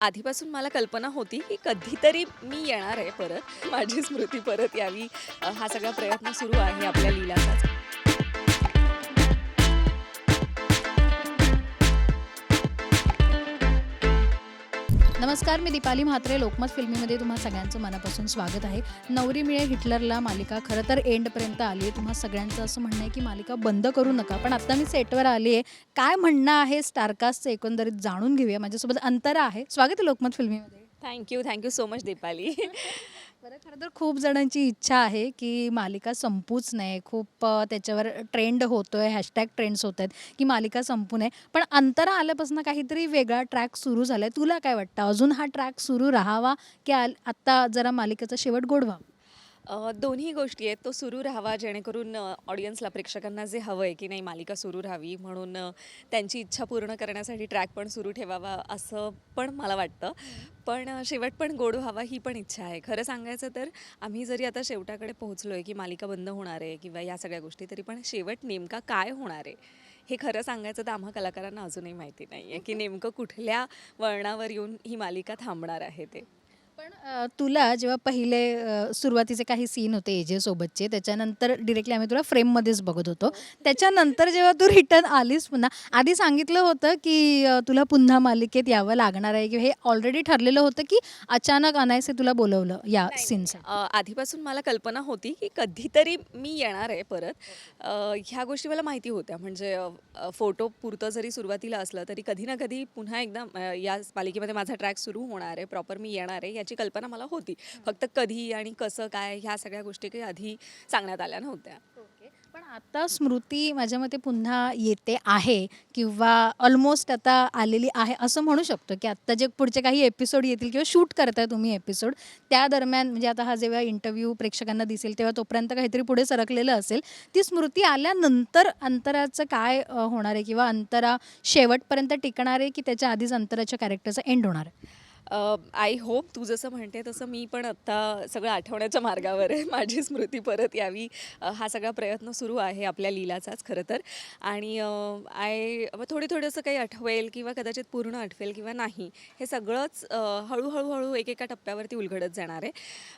आधीपासून मला कल्पना होती की कधीतरी मी येणार आहे परत. माझी स्मृती परत यावी. हा सगळा प्रयत्न सुरू आहे आपल्या लीलाचाच नमस्कार मी दीपाली म्हात्रे. लोकमत फिल्मीमध्ये तुम्हा सगळ्यांचं मनापासून स्वागत आहे. नवरी मिळे हिटलरला मालिका खरं तर एंडपर्यंत आली आहे. तुम्हा सगळ्यांचं असं म्हणणं आहे की मालिका बंद करू नका. पण आता मी सेटवर आली आहे. काय म्हणणं आहे स्टारकास्टचं एकंदरीत जाणून घेऊया. माझ्यासोबत अंतरा आहे. स्वागत आहे Lokmat फिल्मीमध्ये. Thank you thank you so much Deepali. बरं खरं तर खूप जणांची इच्छा आहे की मालिका संपूच नये. खूप अ, त्याच्यावर ट्रेंड होतोय हॅशटॅग ट्रेंड्स होत आहेत की मालिका संपू नये. पण अंतरा आल्यापासून काहीतरी वेगळा ट्रॅक सुरू झालाय. तुला काय वाटतं? अजून हा ट्रॅक सुरू राहावा की आल- आत्ता जरा मालिकेचा शेवट गोडवा दोन्ही गोष्टी आहेत. तो सुरू राहावा जेणेकरून ऑडियन्सला प्रेक्षकांना जे हवं आहे की नाही मालिका सुरू राहावी म्हणून त्यांची इच्छा पूर्ण करण्यासाठी ट्रॅक पण सुरू ठेवावा असं पण मला वाटतं. पण शेवट पण गोड व्हावा ही पण इच्छा आहे. खरं सांगायचं तर आम्ही जरी आता शेवटाकडे पोहोचलो आहे की मालिका बंद होणार आहे किंवा या सगळ्या गोष्टी तरी पण शेवट नेमका काय होणार आहे? हे खरं सांगायचं तर आम्हा कलाकारांना अजूनही माहिती नाही आहे की नेमकं कुठल्या वळणावर येऊन ही मालिका थांबणार आहे ते. पण अ, तुला जेव्हा पहिले अ, सुरुवातीचे काही सीन होते एजे सोबतचे त्याच्यानंतर डिरेक्टली आम्ही तुला फ्रेममध्येच बघत होतो. त्याच्यानंतर जेव्हा तू रिटर्न आलीस पुन्हा आधी सांगितलं होतं की अ, तुला पुन्हा मालिकेत यावं लागणार आहे किंवा हे ऑलरेडी ठरलेलं होतं की अचानक अनायसे तुला बोलवलं या सीनसाठी अ, आधीपासून मला कल्पना होती की कधीतरी मी येणार आहे परत. अ, ह्या गोष्टी मला माहिती होत्या. म्हणजे अ, अ, फोटो पुरतं जरी सुरुवातीला असलं तरी कधी ना कधी पुन्हा एकदा अ, या मालिकेमध्ये माझा ट्रॅक सुरू होणार आहे. प्रॉपर मी येणार आहे याची कल्पना मला होती. फक्त कधी आणि कसं काय ह्या सगळ्या गोष्टी काही आधी सांगण्यात आल्या नव्हत्या. पण आता स्मृती माझ्या मते पुन्हा येते आहे किंवा ऑलमोस्ट आता आलेली आहे असं म्हणू शकतो की आत्ता जे पुढचे काही एपिसोड येतील किंवा शूट करताय तुम्ही एपिसोड त्या दरम्यान म्हणजे आता हा जेव्हा इंटरव्ह्यू प्रेक्षकांना दिसेल तेव्हा तोपर्यंत काहीतरी पुढे सरकलेलं असेल ती स्मृती आल्यानंतर अंतराचं काय होणार आहे किंवा अंतरा शेवटपर्यंत टिकणार आहे की त्याच्या आधीच अंतराच्या कॅरेक्टरचा एंड होणार आहे? आय होप तू जसं म्हणते तसं मी पण आत्ता सगळं आठवण्याच्या मार्गावर आहे. माझी स्मृती परत यावी. अ, हा सगळा प्रयत्न सुरू आहे आपल्या लीलाचाच खरं तर. आणि आय थोडी थोडी असं काही आठवेल किंवा कदाचित पूर्ण आठवेल किंवा नाही हे सगळंच अ, हळूहळू हळू एकेका टप्प्यावरती उलगडत जाणार आहे.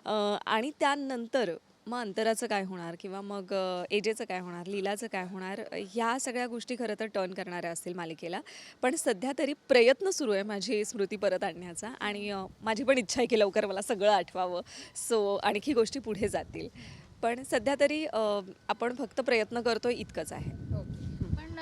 अ, आणि त्यानंतर मग अंतराचं काय होणार? किंवा मग एजेचं काय होणार? लीलाचं काय होणार? ह्या सगळ्या गोष्टी खरं तर टर्न करणाऱ्या असतील मालिकेला. पण सध्या तरी प्रयत्न सुरू आहे माझी स्मृती परत आणण्याचा. आणि माझी पण इच्छा आहे की लवकर मला सगळं आठवावं. सो आणखी गोष्टी पुढे जातील. पण सध्या तरी आपण फक्त प्रयत्न करतो इतकंच आहे.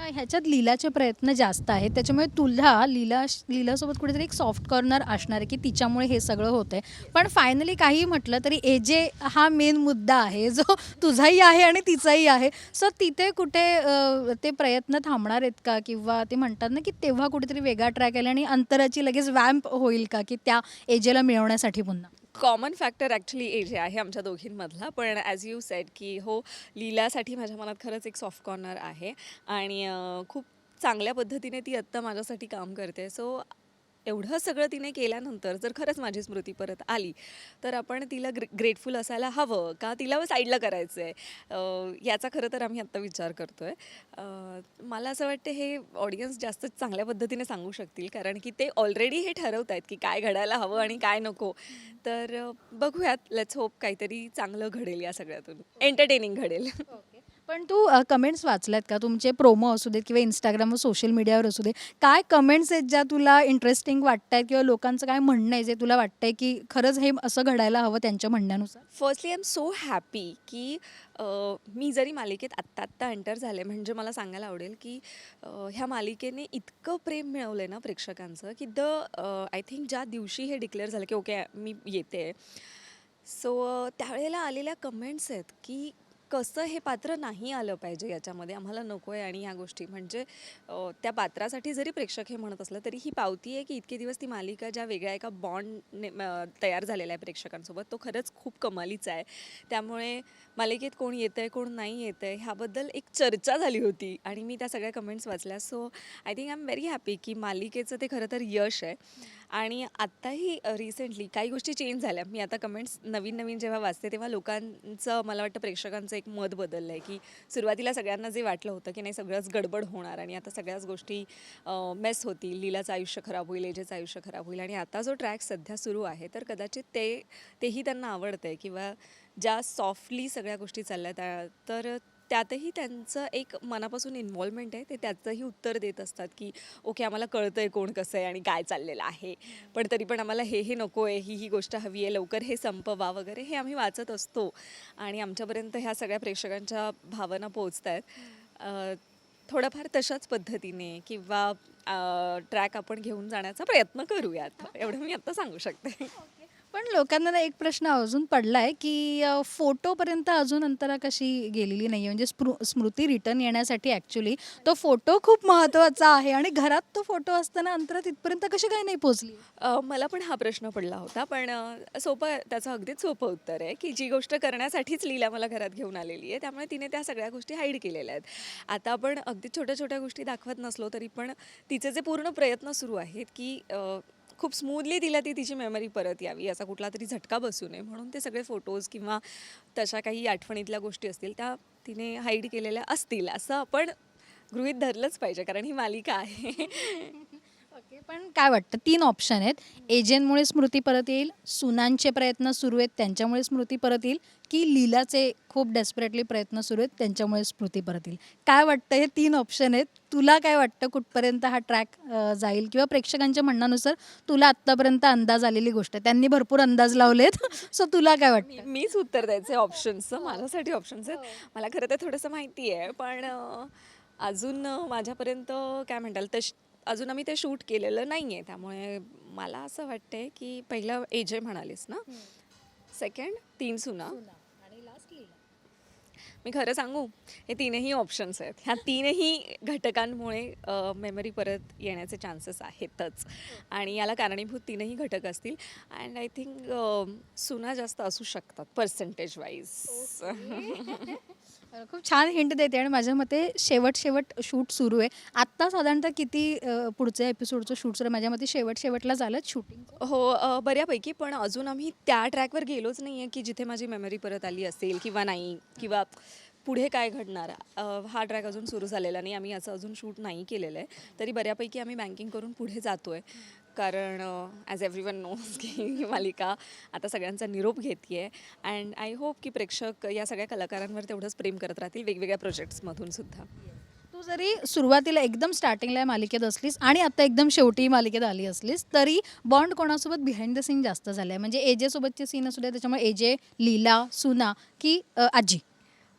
ह्याच्यात लीलाचे प्रयत्न जास्त आहेत. त्याच्यामुळे तुला लीला लीलासोबत कुठेतरी एक सॉफ्ट कॉर्नर असणार आहे की तिच्यामुळे हे सगळं होतं आहे पण फायनली काही म्हटलं तरी एजे हा मेन मुद्दा आहे जो तुझाही आहे आणि तिचाही आहे. सो तिथे कुठे ते प्रयत्न थांबणार आहेत का? किंवा ते म्हणतात ना की तेव्हा कुठेतरी वेगळा ट्रॅक आला आणि अंतराची लगेच वॅम्प होईल का? की त्या एजेला मिळवण्यासाठी पुन्हा. कॉमन फॅक्टर ॲक्च्युली एज आहे आमच्या दोघींमधला. पण ॲज यू सेड की हो लीलासाठी माझ्या मनात खरंच एक सॉफ्ट कॉर्नर आहे. आणि खूप चांगल्या पद्धतीने ती आत्ता माझ्यासाठी काम करते. सो एवढं सगळं तिने केल्यानंतर जर खरंच माझी स्मृती परत आली तर आपण तिला ग्रे ग्रेटफुल असायला हवं का तिला साईडला करायचं आहे याचा खरं तर आम्ही आत्ता विचार करतो आहे मला असं वाटतं हे ऑडियन्स जास्त चांगल्या पद्धतीने सांगू शकतील कारण की ते ऑलरेडी हे ठरवत आहेत की काय घडायला हवं आणि काय नको. तर बघूयात. लेट्स होप काहीतरी चांगलं घडेल या सगळ्यातून. एंटरटेनिंग घडेल. हो, पण तू कमेंट्स वाचल्यात का? तुमचे प्रोमो असू देत किंवा इंस्टाग्रामवर सोशल मीडियावर असू दे काय कमेंट्स आहेत ज्या तुला इंटरेस्टिंग वाटत आहेत किंवा लोकांचं काय म्हणणं आहे जे तुला वाटतंय की खरंच हे असं घडायला हवं त्यांच्या म्हणण्यानुसार? Firstly I am so happy की मी जरी मालिकेत आत्ता आत्ता एंटर झाले म्हणजे मला सांगायला आवडेल की ह्या मालिकेने इतकं प्रेम मिळवलं आहे ना प्रेक्षकांचं की द आय थिंक ज्या दिवशी हे डिक्लेअर झालं की ओके मी येते. सो त्यावेळेला आलेल्या कमेंट्स आहेत की कसं हे पात्र नाही आलं पाहिजे याच्यामध्ये आम्हाला नको आहे आणि ह्या गोष्टी. म्हणजे त्या पात्रासाठी जरी प्रेक्षक हे म्हणत असलं तरी ही पावती आहे की इतके दिवस ती मालिका ज्या वेगळ्या एका बॉन्ड तयार झालेला आहे प्रेक्षकांसोबत तो खरंच खूप कमालीचा आहे. त्यामुळे मालिकेत कोण येतं आहे कोण नाही येतं आहे ह्याबद्दल एक चर्चा झाली होती आणि मी त्या सगळ्या कमेंट्स वाचल्या. So I think I am very happy की मालिकेचं ते खरं तर यश आहे. आणि आत्ताही रिसेंटली काही गोष्टी चेंज झाल्या. मी आता कमेंट्स नवीन नवीन जेव्हा वाचते तेव्हा लोकांचं मला वाटतं प्रेक्षकांचं एक मत बदललं आहे की सुरुवातीला सगळ्यांना जे वाटलं होतं की नाही सगळंच गडबड होणार आणि आता सगळ्याच गोष्टी मेस होतील. लीलाचं आयुष्य खराब होईल एजेचं आयुष्य खराब होईल आणि आता जो ट्रॅक सध्या सुरू आहे तर कदाचित ते तेही त्यांना आवडतं आहे किंवा ज्या सॉफ्टली सगळ्या गोष्टी चालल्या त्या तर त्यातही त्यांचं एक मनापासून इन्व्हॉल्वमेंट आहे ते त्याचंही उत्तर देत असतात की ओके आम्हाला कळतं आहे कोण कसं आहे आणि काय चाललेलं आहे. पण तरी पण आम्हाला हे हे नको आहे ही ही गोष्ट हवी आहे लवकर हे संपवा वगैरे हे आम्ही वाचत असतो. आणि आमच्यापर्यंत ह्या सगळ्या प्रेक्षकांच्या भावना पोचत आहेत थोडंफार तशाच पद्धतीने किंवा ट्रॅक आपण घेऊन जाण्याचा प्रयत्न करूयात. एवढं मी आत्ता सांगू शकते. पण लोकांना ना एक प्रश्न अजून पडलाय की अ, फोटोपर्यंत अजून अंतरा कशी गेलेली नाही म्हणजे स्मृ स्मृती रिटर्न येण्यासाठी ॲक्च्युली तो फोटो खूप महत्त्वाचा आहे आणि घरात तो फोटो असताना अंतरा तिथपर्यंत कशी काय नाही पोचली अ, मला पण हा प्रश्न पडला होता पण अ, सोपं त्याचं अगदीच सोपं उत्तर आहे की जी गोष्ट करण्यासाठीच लीला मला घरात घेऊन आलेली आहे त्यामुळे तिने त्या सगळ्या गोष्टी हाईड केलेल्या आहेत. आता आपण अगदी छोट्या छोट्या गोष्टी दाखवत नसलो तरी पण तिचे जे पूर्ण प्रयत्न सुरू आहेत की अ, खूप स्मूथली तिला ती तिची मेमरी परत यावी असा कुठला तरी झटका बसू नये म्हणून ते सगळे फोटोज किंवा तशा काही आठवणीतल्या गोष्टी असतील त्या तिने हाईड केलेल्या असतील असं आपण गृहीत धरलंच पाहिजे कारण ही मालिका आहे. पण काय वाटतं? तीन ऑप्शन आहेत. एजंटमुळे स्मृती परत येईल सुनांचे प्रयत्न सुरू आहेत त्यांच्यामुळे स्मृती परत येईल की लीलाचे खूप डेस्परेटली प्रयत्न सुरू आहेत त्यांच्यामुळे स्मृती परत येईल. काय वाटतं? हे तीन ऑप्शन आहेत. तुला काय वाटतं कुठपर्यंत हा ट्रॅक जाईल? किंवा प्रेक्षकांच्या म्हणण्यानुसार तुला आत्तापर्यंत अंदाज आलेली गोष्ट आहे. त्यांनी भरपूर अंदाज लावलेत. सो तुला काय वाटतं? मीच उत्तर द्यायचे ऑप्शन्सचं माझ्यासाठी ऑप्शन्स आहेत. मला खरं तर थोडंसं माहिती आहे पण अजून माझ्यापर्यंत काय म्हणताल? तश अजून आम्ही ते शूट केलेलं नाही आहे त्यामुळे मला असं वाटतंय की पहिलं एजे म्हणालीस ना? सेकंड तीन सुना. मी खरं सांगू हे तीनही ऑप्शन्स आहेत. ह्या तीनही घटकांमुळे मेमरी परत येण्याचे चान्सेस आहेतच. आणि याला कारणीभूत तीनही घटक असतील. अँड आय थिंक सुना जास्त असू शकतात पर्सेंटेज वाईज खूप छान हिंट देते आणि माझ्या मते शेवट शेवट शूट सुरू आहे. आत्ता साधारणतः किती अ, पुढच्या एपिसोडचं शूट सुरू आहे? माझ्या मते शेवट शेवटला झालं शूटिंग हो अ, बऱ्यापैकी पण अजून आम्ही त्या ट्रॅकवर गेलोच नाही आहे की जिथे माझी मेमरी परत आली असेल किंवा नाही किंवा पुढे काय घडणार. अ, हा ट्रॅक अजून सुरू झालेला नाही. आम्ही असं अजून शूट नाही केलेलं आहे. तरी बऱ्यापैकी आम्ही बँकिंग करून पुढे जातो आहे कारण ॲज एव्हरी वन नोज की ही मालिका आता सगळ्यांचा निरोप घेते आहे अँड आय होप की प्रेक्षक या सगळ्या कलाकारांवर तेवढंच प्रेम करत राहतील वेगवेगळ्या प्रोजेक्ट्समधून सुद्धा. तू जरी सुरुवातीला एकदम स्टार्टिंगला या मालिकेत असलीस आणि आता एकदम शेवटी मालिकेत आली असलीस तरी बॉन्ड कोणासोबत बिहाइंड द सीन जास्त झालं आहे म्हणजे एजेसोबतचे सीन असू द्या त्याच्यामुळे एजे लीला सुना की अ, आजी.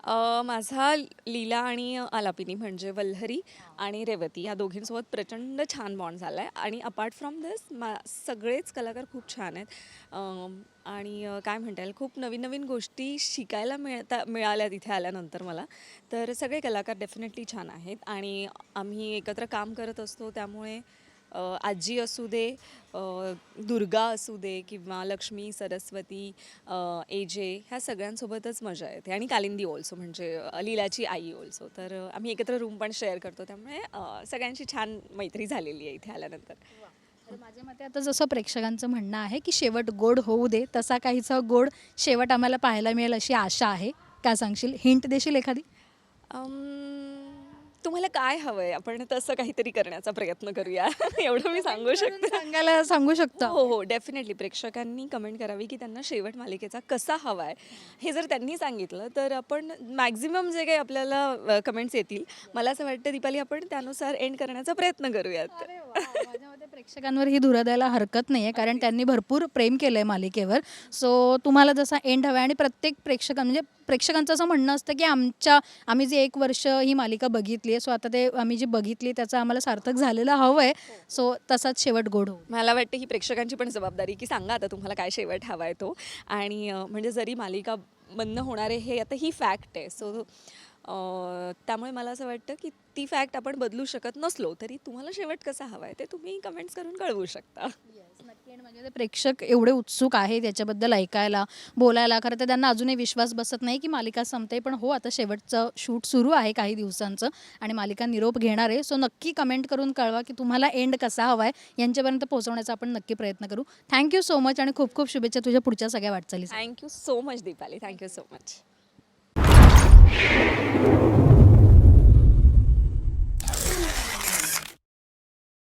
अ, माझा लीला आणि आलापिनी म्हणजे वल्हरी आणि रेवती या दोघींसोबत प्रचंड छान बॉन्ड झाला आहे आणि अपार्ट फ्रॉम दिस मा सगळेच कलाकार खूप छान आहेत. अम, आणि अ, काय म्हणता येईल खूप नवीन नवीन गोष्टी शिकायला मिळता मिळाल्या तिथे आल्यानंतर मला. तर सगळे कलाकार डेफिनेटली छान आहेत. आणि आम्ही एकत्र काम करत असतो त्यामुळे आजी असू दे दुर्गा असू दे किंवा लक्ष्मी सरस्वती एजे ह्या सगळ्यांसोबतच मजा येते. आणि कालिंदी ऑल्सो म्हणजे लीलाची आई ऑल्सो तर आम्ही एकत्र रूम पण शेअर करतो. त्यामुळे सगळ्यांची छान मैत्री झालेली आहे इथे आल्यानंतर. तर माझ्या मते आता जसं प्रेक्षकांचं म्हणणं आहे की शेवट गोड होऊ दे तसा काहीचा गोड शेवट आम्हाला पाहायला मिळेल अशी आशा आहे. काय सांगशील? हिंट देशील एखादी? तुम्हाला काय हवंय? आपण तसं काहीतरी करण्याचा प्रयत्न करूया. एवढं मी सांगू शकते. सांगायला सांगू शकतो हो हो डेफिनेटली प्रेक्षकांनी कमेंट करावी की त्यांना शेवट मालिकेचा कसा हवा आहे हे जर त्यांनी सांगितलं तर आपण मॅक्झिमम जे काही आपल्याला कमेंट्स येतील मला असं वाटतं दीपाली आपण त्यानुसार एंड करण्याचा प्रयत्न करूयात. प्रेक्षकांवर ही धुरा द्यायला हरकत नाही आहे कारण त्यांनी भरपूर प्रेम केलं आहे मालिकेवर. सो तुम्हाला जसा एंड हवा आहे आणि प्रत्येक प्रेक्षका म्हणजे प्रेक्षकांचं असं म्हणणं असतं की आमच्या आम्ही जी एक वर्ष ही मालिका बघितली आहे सो आता ते आम्ही जी बघितली त्याचं आम्हाला सार्थक झालेलं हवं आहे. सो तसाच शेवट गोड हो मला वाटतं ही प्रेक्षकांची पण जबाबदारी की सांगा आता तुम्हाला काय शेवट हवा आहे तो. आणि म्हणजे जरी मालिका बंद होणार आहे हे आता ही फॅक्ट आहे. सो त्यामुळे मला असं वाटतं की ती फॅक्ट आपण बदलू शकत नसलो तरी तुम्हाला शेवट कसा हवा आहे ते तुम्ही कमेंट्स करून कळवू शकता. नक्की. आणि म्हणजे ते प्रेक्षक एवढे उत्सुक आहेत याच्याबद्दल ऐकायला बोलायला खरं तर त्यांना अजूनही विश्वास बसत नाही की मालिका संपते पण हो आता शेवटचं शूट सुरू आहे काही दिवसांचं आणि मालिका निरोप घेणार आहे. सो नक्की कमेंट करून कळवा की तुम्हाला एंड कसा हवा आहे यांच्यापर्यंत पोहोचवण्याचा आपण नक्की प्रयत्न करू. थँक्यू सो मच आणि खूप खूप शुभेच्छा तुझ्या पुढच्या सगळ्या वाटचाली thank you so much Deepali. Thank you so much Thank you.